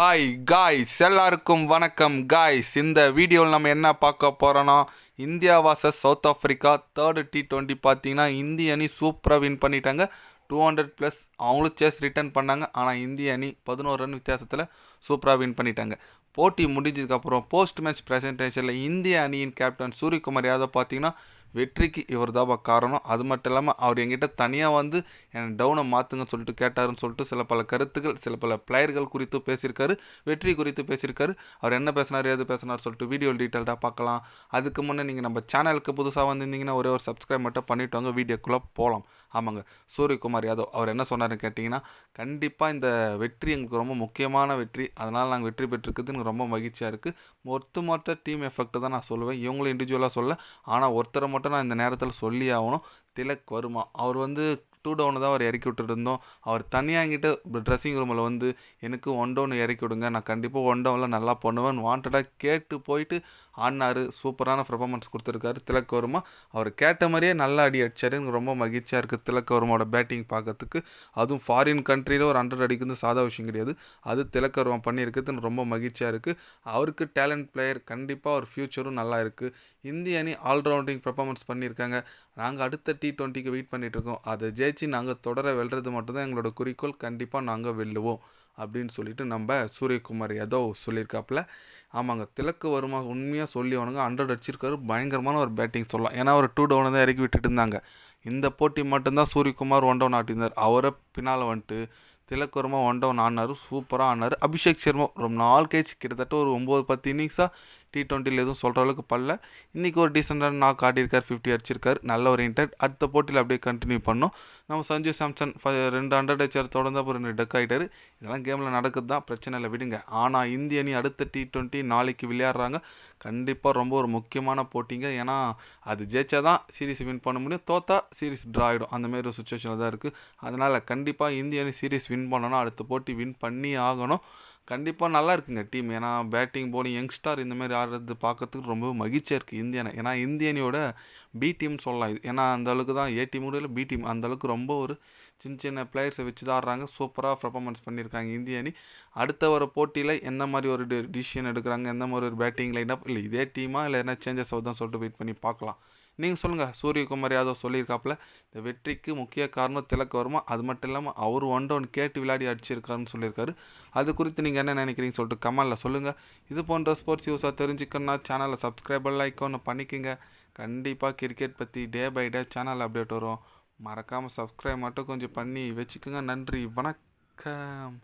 Hi guys எல்லாருக்கும் வணக்கம். Guys இந்த வீடியோவில் நம்ம என்ன பார்க்க போகிறோன்னா India versus South Africa third T twenty பார்த்தீங்கன்னா இந்திய அணி சூப்பராக வின் பண்ணிட்டாங்க. டூ ஹண்ட்ரட் ப்ளஸ் அவங்களும் சேஸ் ரிட்டர்ன் பண்ணாங்க. ஆனால் இந்திய அணி பதினோரு ரன் வித்தியாசத்தில் சூப்பராக வின் பண்ணிட்டாங்க. போட்டி முடிஞ்சதுக்கப்புறம் போஸ்ட் மேட்ச் ப்ரெசன்டேஷனில் இந்திய அணியின் கேப்டன் சூரியகுமார் யாதவ் பார்த்தீங்கன்னா வெற்றிக்கு இவர் தான் காரணம். அது மட்டும் இல்லாமல் அவர் எங்கிட்ட தனியாக வந்து என் டவுனை மாற்றுங்கன்னு சொல்லிட்டு கேட்டாருன்னு சொல்லிட்டு சில பல கருத்துக்கள் சில பல பிளேயர்கள் குறித்து பேசியிருக்காரு வெற்றி குறித்து பேசியிருக்காரு. அவர் என்ன பேசினார் ஏது பேசினார் சொல்லிட்டு வீடியோ டீட்டெயில்டாக பார்க்கலாம். அதுக்கு முன்னே நீங்கள் நம்ம சேனலுக்கு புதுசாக வந்திருந்தீங்கன்னா ஒரே ஒரு சப்ஸ்கிரைப் மட்டும் பண்ணிட்டு வாங்க வீடியோக்குள்ளே போகலாம் ஆமாங்க சூரியகுமார் யாதவ் அவர் என்ன சொன்னார்ன்னு கேட்டிங்கன்னா கண்டிப்பாக இந்த வெற்றி எங்களுக்கு ரொம்ப முக்கியமான வெற்றி. அதனால் நாங்கள் வெற்றி பெற்றிருக்கிறது எனக்கு ரொம்ப மகிழ்ச்சியாக இருக்குது ஒட்டுமொத்த டீம் எஃபெக்ட் தான் நான் சொல்லுவேன். இவங்களும் இண்டிவிஜுவலாக சொல்ல ஆனால் ஒருத்தரை மட்டும் நான் இந்த நேரத்தில் சொல்லி ஆகணும். திலக் வருமா. அவர் வந்து டூ டவுனு தான் அவர் இறக்கி விட்டுட்டு இருந்தோம் அவர் தனியாங்கிட்ட ட்ரெஸ்ஸிங் ரூமில் வந்து எனக்கு ஒன் டவுன் இறக்கி விடுங்க. நான் கண்டிப்பாக ஒன் டவுனில் நல்லா பண்ணுவேன். வாண்டடாக கேட்டு போயிட்டு ஆடினார். சூப்பரான பர்ஃபார்மன்ஸ் கொடுத்துருக்காரு. திலக் வர்மா. அவர் கேட்ட மாதிரியே நல்லா அடி அடிச்சாரு. எனக்கு ரொம்ப மகிழ்ச்சியாக இருக்குது திலக் வர்மாவோட பேட்டிங் பார்க்கறதுக்கு. அதுவும் ஃபாரின் கண்ட்ரியில் ஒரு ஹண்ட்ரட் அடிக்கிறது சாதா விஷயம் கிடையாது. அது திலக் வர்மா பண்ணியிருக்கிறதுன்னு ரொம்ப மகிழ்ச்சியாக இருக்குது அவருக்கு டேலண்ட் பிளேயர் கண்டிப்பாக ஒரு ஃப்யூச்சரும் நல்லா இருக்குது இந்திய அணி ஆல்ரவுண்டிங் பர்ஃபார்மன்ஸ் பண்ணியிருக்காங்க. நாங்கள் அடுத்த டி ட்வெண்ட்டிக்கு வெயிட் பண்ணிகிட்ருக்கோம் இருக்கோம். அதை ஜெயிச்சு நாங்கள் தொடர வெல்றது மட்டும்தான் எங்களோட குறிக்கோள். கண்டிப்பாக நாங்கள் வெல்லுவோம் அப்படின்னு சொல்லிட்டு நம்ம சூரியகுமார் யாதவ் சொல்லியிருக்காப்புல. ஆமாங்க திலக்கு வருமா உண்மையாக சொல்லி அவனுங்க ஹண்ட்ரட் அடிச்சிருக்காரு. பயங்கரமான ஒரு பேட்டிங் சொல்லலாம். ஏன்னா ஒரு டூ டவுனை தான் இறக்கி விட்டுட்டு இருந்தாங்க. இந்த போட்டி மட்டும்தான் சூரியகுமார் ஒன் டவுன் ஆட்டியிருந்தார். அவரை பின்னால் வந்துட்டு திலக் வர்மா ஒன் டவுன் ஆனார் சூப்பராக ஆனார். அபிஷேக் சர்மா ரொம்ப நாள் கேச்சு கிட்டத்தட்ட ஒரு ஒம்பது பத்து இன்னிங்ஸாக டி டுவெண்ட்டியில் எதுவும் சொல்கிற அளவுக்கு பல்ல. இன்றைக்கி ஒரு டீசெண்டாக நாக் ஆடிருக்கார் ஃபிஃப்டி அடிச்சிருக்கார். நல்ல ஒரு இன்டர் அடுத்த போட்டியில் அப்படியே கண்டினியூ பண்ணோம். நம்ம சஞ்சு சாம்சன் ஃபை ரெண்டு ஹண்ட்ரட் அடிச்சார் தொடர்ந்து அப்புறம் ரெண்டு டக் ஆகிட்டார் இதெல்லாம் கேமில் நடக்குது தான் பிரச்சனை இல்லை விடுங்க. ஆனால் இந்திய அணி அடுத்த டி டுவெண்ட்டி நாளைக்கு விளையாடுறாங்க. கண்டிப்பாக ரொம்ப ஒரு முக்கியமான போட்டிங்க. ஏன்னா அது ஜெயிச்சா தான் சீரிஸ் வின் பண்ண முடியும். தோத்தா சீரிஸ் ட்ரா ஆகிடும் அந்தமாரி ஒரு சுச்சுவேஷனில் தான் இருக்குது அதனால் கண்டிப்பாக இந்திய அணி சீரீஸ் வின் பண்ணணும் அடுத்த போட்டி வின் பண்ணி ஆகணும். கண்டிப்பாக நல்லா இருக்குங்க டீம் ஏன்னா பேட்டிங் போலிங் யங்ஸ்டார் இந்த மாதிரி ஆடுறது பார்க்கறதுக்கு ரொம்ப மகிழ்ச்சியாக இருக்குது இந்திய அணி. ஏன்னா இந்திய அணியோட பி டீம் சொல்லலாம். இது ஏன்னா அந்த அளவுக்கு தான் ஏ டீம் முடியல பி டீம் அந்தளவுக்கு ரொம்ப ஒரு சின்ன சின்ன பிளேயர்ஸை வச்சு தான் ஆடுறாங்க. சூப்பராக பர்ஃபார்மன்ஸ் பண்ணியிருக்காங்க இந்திய அணி. அடுத்த வர போட்டியில் எந்த மாதிரி ஒரு டிசிஷன் எடுக்கிறாங்க? எந்த மாதிரி ஒரு பேட்டிங் லைனப் இல்லை இதே டீமா இல்லை என்ன சேஞ்சஸ் ஆகுதுன்னு சொல்லிட்டு வெயிட் பண்ணி பார்க்கலாம். நீங்கள் சொல்லுங்கள் சூரியகுமார் யாதவ் சொல்லியிருக்காப்புல இந்த வெற்றிக்கு முக்கிய காரணம் திலக் வருமா. அது மட்டும் இல்லாமல் அவர் ஒன் டவுன் கேட்டு விளையாடி அடிச்சிருக்காருன்னு சொல்லியிருக்காரு. அது குறித்து நீங்கள் என்ன நினைக்கிறீங்க சொல்லிட்டு கமலில் சொல்லுங்கள் இது போன்ற ஸ்போர்ட்ஸ் யூஸாக தெரிஞ்சுக்கணும்னா சேனலை சப்ஸ்கிரைபர் லைக் ஒன்று பண்ணிக்கோங்க. கண்டிப்பாக கிரிக்கெட் பற்றி day by day channel update வரும். மறக்காமல் சப்ஸ்கிரைப் மட்டும் கொஞ்சம் பண்ணி வச்சுக்கோங்க. நன்றி. வணக்கம்.